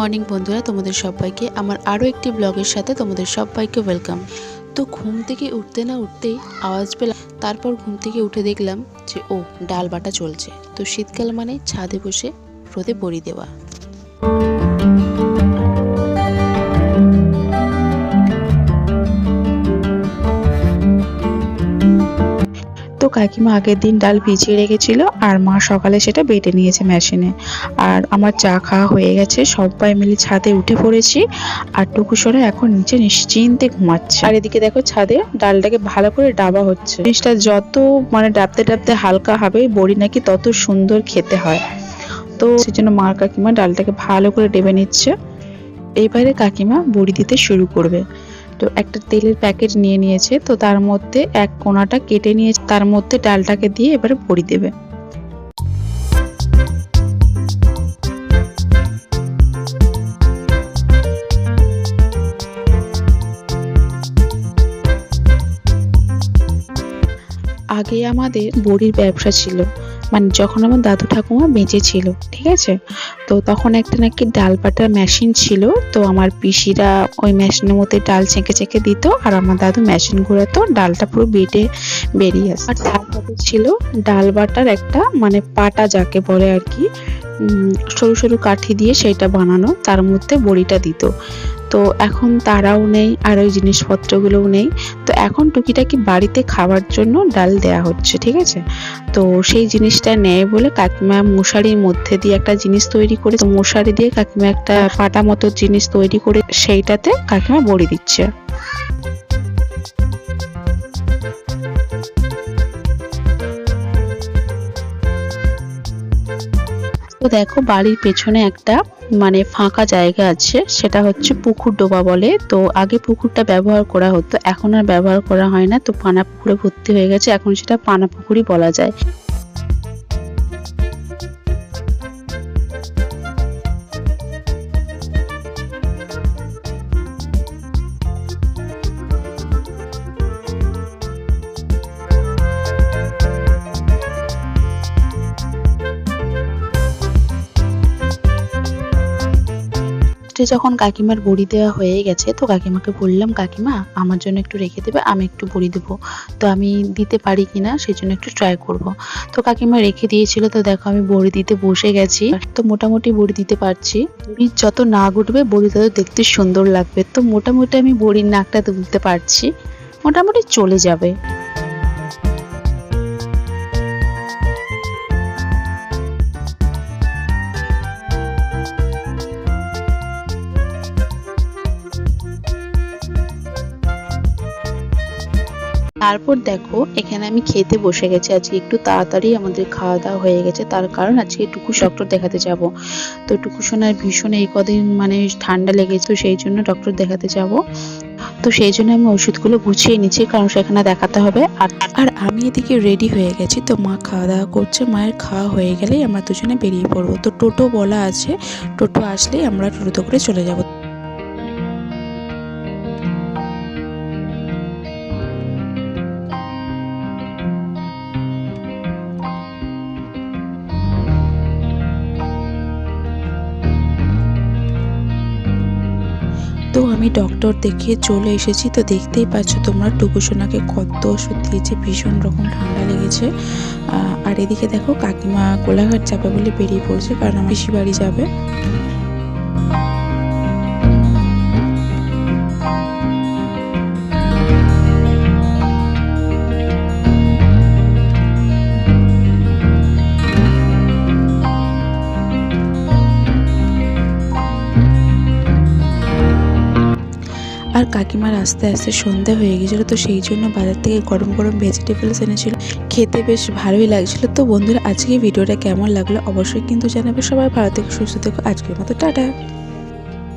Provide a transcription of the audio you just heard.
Morning বন্ধুরা, তোমাদের সবাইকে আমার আরও একটি ব্লগের সাথে তোমাদের সবাইকে ওয়েলকাম তো ঘুম থেকে উঠতে না উঠতেই আওয়াজ পেলাম, তারপর ঘুম থেকে উঠে দেখলাম যে, ও ডাল বাটা চলছে তো শীতকাল মানে ছাদে বসে রোদে বড়ি দেওয়া। তো কাকিমা আগের দিন ডাল ভিজিয়ে রেখেছিল আর মা সকালে সেটা বেটে নিয়েছে মেশিনে। আর আমার চা খাওয়া হয়ে গেছে, সবাই মিলে ছাদে উঠে পড়েছি আর টুকুসরা এখন নিচে নিশ্চিন্তে ঘুমাচ্ছে। আর এদিকে দেখো ছাদে ডালটাকে ভালো করে ডাবা হচ্ছে। জিনিসটা যত মানে ডাবতে ডাবতে হালকা হবে, বড়ি নাকি তত সুন্দর খেতে হয়। তো সেজন্য মা কাকিমা ডালটাকে ভালো করে ডেবে নিচ্ছে। এইবারে কাকিমা বড়ি দিতে শুরু করবে। তো একটা তেলের প্যাকেট নিয়ে নিয়েছে, তো তার মধ্যে এক কোনাটা কেটে নিয়ে তার মধ্যে ডালটাকে দিয়ে এবারে ভরি দেবে। আগে আমাদের বড়ির ব্যবসা ছিল। মানে যখন আমার দাদু ঠাকুমা বেঁচে ছিল, ঠিক আছে? তো তখন একটা নাকি ডাল পাটার মেশিন ছিল, তো আমার পিসিরা ওই মেশিনের মধ্যে ডাল ছেঁকে ছেঁকে দিত আর আমার দাদু মেশিন ঘুরাতো, ডালটা পুরো বেটে বেরিয়ে আসে আর তারপরে ছিল, ডাল বাটার একটা মানে পাটা যাকে বলে আর কি সরু সরু কাঠি দিয়ে সেটা বানানো, তার মধ্যে বড়িটা দিত। তো এখন তারাও নেই, আর ওই জিনিসপত্রগুলোও নেই। তো এখন টুকিটাকি বাড়িতে খাওয়ার জন্য ডাল দেয়া হচ্ছে, ঠিক আছে? তো সেই জিনিসটা নেয় বলে কাকিমা মশারির মধ্যে দিয়ে একটা জিনিস তৈরি করে, তো মশারি দিয়ে কাকিমা একটা পাটা মতো জিনিস তৈরি করে সেইটাতে কাকিমা বড়ি দিচ্ছে। তো দেখো বাড়ির পেছনে একটা মানে ফাঁকা জায়গা আছে, সেটা হচ্ছে পুকুর ডোবা বলে। তো আগে পুকুরটা ব্যবহার করা হতো, এখন আর ব্যবহার করা হয় না। তো পানা পুকুরে ভর্তি হয়ে গেছে, এখন সেটা পানা পুকুরই বলা যায়। লাস্টে যখন কাকিমার বড়ি দেওয়া হয়ে গেছে, তো কাকিমাকে বললাম, কাকিমা, আমার জন্য একটু রেখে দেবে, আমি একটু বড়ি দেবো। তো আমি দিতে পারি কিনা সেই জন্য একটু ট্রাই করব। তো কাকিমা রেখে দিয়েছিল, তো দেখো, আমি বড়ি দিতে বসে গেছি। তো মোটামুটি বড়ি দিতে পারছি। বড়ি যত নাক উঠবে বড়ি তত দেখতে সুন্দর লাগবে। তো মোটামুটি আমি বড়ির নাকটা তুলতে পারছি। মোটামুটি চলে যাবে। তারপর দেখো, এখানে আমি খেতে বসে গেছি। আজকে একটু তাড়াতাড়ি আমাদের খাওয়া দাওয়া হয়ে গেছে। তার কারণ আজকে টুকু ডক্টর দেখাতে যাব। তো টুকু সোনার ভীষণ এই কদিন মানে ঠান্ডা লেগেছে, তো সেই জন্য ডক্টর দেখাতে যাব। তো সেই জন্য আমি ওষুধগুলো গুছিয়ে নিচ্ছি, কারণ সেখানে দেখাতে হবে। আর আর আমি এদিকে রেডি হয়ে গেছি। তো মা খাওয়া দাওয়া করছে, মায়ের খাওয়া হয়ে গেলেই আমরা দুজনে বেরিয়ে পড়ব। তো টোটো বলা আছে, টোটো আসলেই আমরা টোটোতে করে চলে যাব। তো আমি ডক্টর দেখিয়ে চলে এসেছি, তো দেখতেই পাচ্ছ তোমরা টুকুসোনাকে কত ওষুধ দিয়েছে, ভীষণ রকম ঠান্ডা লেগেছে। আর এদিকে দেখো কাকিমা কোলাঘাট যাবে বলে বেরিয়ে পড়ছে, কারণ আমার বাড়ি যাবে। কাকিমার আস্তে আস্তে সন্ধ্যা হয়ে গেছিল তো সেই জন্য বাজার থেকে গরম গরম ভেজিটেবলস এনেছিল। খেতে বেশ ভালোই লাগছিল। তো বন্ধুরা, আজকে ভিডিওটা কেমন লাগল অবশ্যই কিন্তু জানাবে। সবাই ভালো থেকে, সুস্থ থেকো। আজকের মতো টাটা।